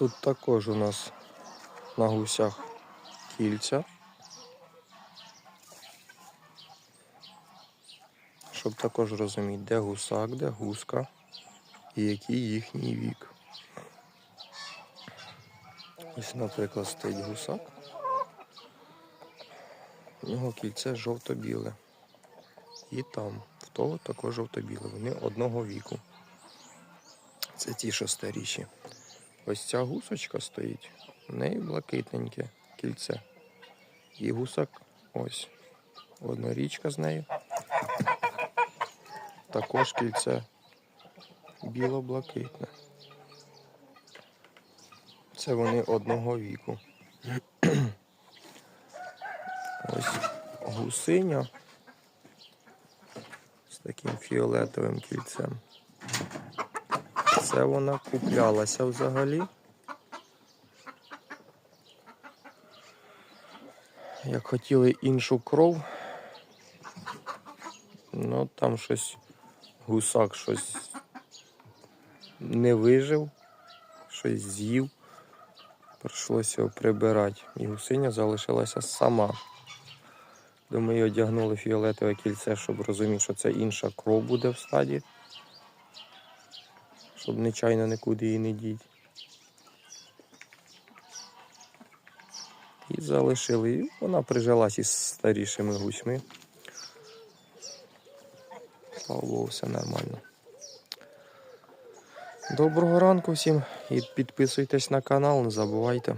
Тут також у нас на гусях кільця, щоб також розуміти, де гусак, де гуска і який їхній вік. Ось, наприклад, стоїть гусак. У нього кільце жовто-біле. І там, в того також жовто-біле. Вони одного віку. Це ті, що старіші. Ось ця гусочка стоїть. У неї блакитненьке кільце. І гусак ось. Однорічка з нею. Також кільце біло-блакитне. Це вони одного віку. Ось гусиня з таким фіолетовим кільцем. Це вона куплялася взагалі. Як хотіли іншу кров, ну там щось гусак щось не вижив, щось з'їв. Прийшлося його прибирати. І гусиня залишилася сама. Думаю, одягнули фіолетове кільце, щоб розуміти, що це інша кров буде в стаді. Щоб нечайно нікуди її не діть. І залишили. І вона прижилась із старішими гусьми. Слава все нормально. Доброго ранку всім і підписуйтесь на канал, не забувайте.